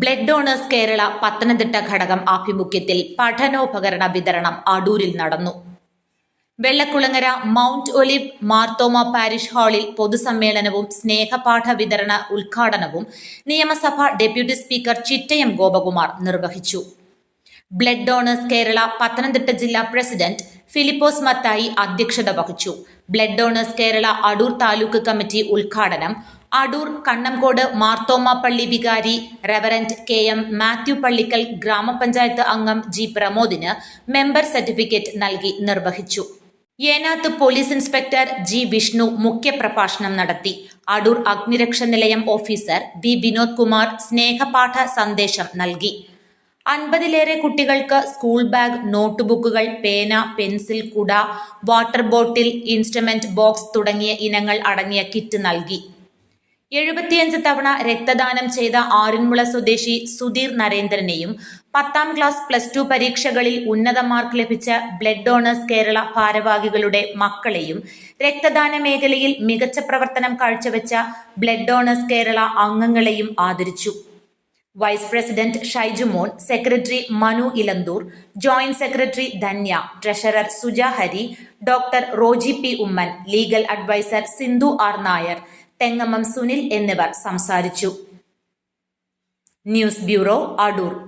Blood donors Kerala Pathanamthitta ഘടകം ആഭിമുഖ്യത്തിൽ പഠനോപകരണ വിതരണം അടൂരിൽ നടന്നു. Vellakulangara mount olive Marthoma parish ഹാളിൽ പൊതുസമ്മേളനവും സ്നേഹപാഠ വിതരണ ഉദ്ഘാടനവും നിയമസഭ ഡെപ്യൂട്ടി സ്പീക്കർ ചിറ്റയം ഗോപകുമാർ നിർവഹിച്ചു. ബ്ലഡ് ഡോണേഴ്സ് കേരള പത്തനംതിട്ട ജില്ലാ പ്രസിഡന്റ് ഫിലിപ്പോസ് മത്തായി അധ്യക്ഷത വഹിച്ചു. Blood donors Kerala Adoor taluk committee ഉദ്ഘാടനം അടൂർ കണ്ണംകോട് മാർത്തോമ പള്ളി വികാരി reverend K M Mathew Pallickal ഗ്രാമപഞ്ചായത്ത് അംഗം ജി പ്രമോദിന് മെമ്പർ സർട്ടിഫിക്കറ്റ് നൽകി നിർവഹിച്ചു. Enath police inspector G Vishnu മുഖ്യപ്രഭാഷണം നടത്തി. അടൂർ അഗ്നിരക്ഷ നിലയം ഓഫീസർ ബി വിനോദ് കുമാർ സ്നേഹപാഠ സന്ദേശം നൽകി. അൻപതിലേറെ കുട്ടികൾക്ക് സ്കൂൾ ബാഗ് നോട്ട്ബുക്കുകൾ പേന പെൻസിൽ കുട വാട്ടർ ബോട്ടിൽ ഇൻസ്ട്രുമെന്റ് ബോക്സ് തുടങ്ങിയ ഇനങ്ങൾ അടങ്ങിയ കിറ്റ് നൽകി. എഴുപത്തിയഞ്ച് തവണ രക്തദാനം ചെയ്ത ആറിന്മുള സ്വദേശി സുധീർ നരേന്ദ്രനെയും പത്താം ക്ലാസ് പ്ലസ് ടു പരീക്ഷകളിൽ ഉന്നത മാർക്ക് ലഭിച്ച ബ്ലഡ് ഡോണേഴ്സ് കേരള ഭാരവാഹികളുടെ മക്കളെയും രക്തദാന മേഖലയിൽ മികച്ച പ്രവർത്തനം കാഴ്ചവെച്ച ബ്ലഡ് ഡോണേഴ്സ് കേരള അംഗങ്ങളെയും ആദരിച്ചു. Vice president Shaijumon secretary Manu Elanthoor joint secretary Dhanya treasurer Suja Hari doctor Roji P Oommen legal advisor Sindhu R Nair Thengamam Sunil എന്നിവർ സംസാരിച്ചു. News bureau Adoor.